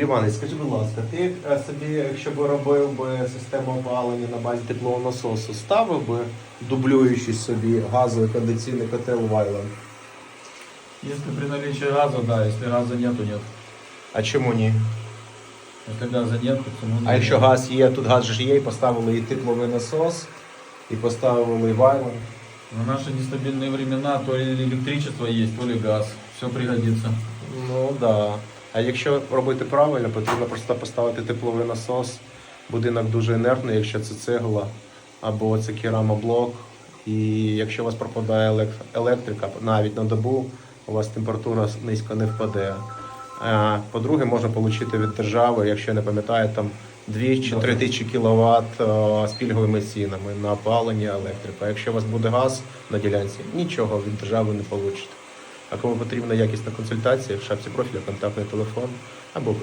Іване, скажи, будь ласка, ти е, собі, якщо б робив би систему опалення на базі теплового насосу, ставив би дублюючи собі газовий кондиційний котел Вайланд? Если при наличии газа, да, если газа нету, нет. А чому ні? Если газа нет, почему А якщо газ є, тут газ же ж є, і поставили і тепловий насос, і поставили Вайланд. В наши нестабильные времена то ли электричество есть, то ли газ. Все пригодится. Ну так. Да. А якщо робити правильно, потрібно просто поставити тепловий насос. Будинок дуже інертний, якщо це цегла або це керамоблок. І якщо у вас пропадає електрика, навіть на добу, у вас температура низько не впаде. По-друге, можна отримати від держави, якщо я не пам'ятаю, там 2 чи 3 тисячі кВт з пільговими цінами на опалення електрику. А якщо у вас буде газ на ділянці, нічого від держави не получите. А кому потрібна якісна консультація, в шапці профіля контактний телефон або пишіть.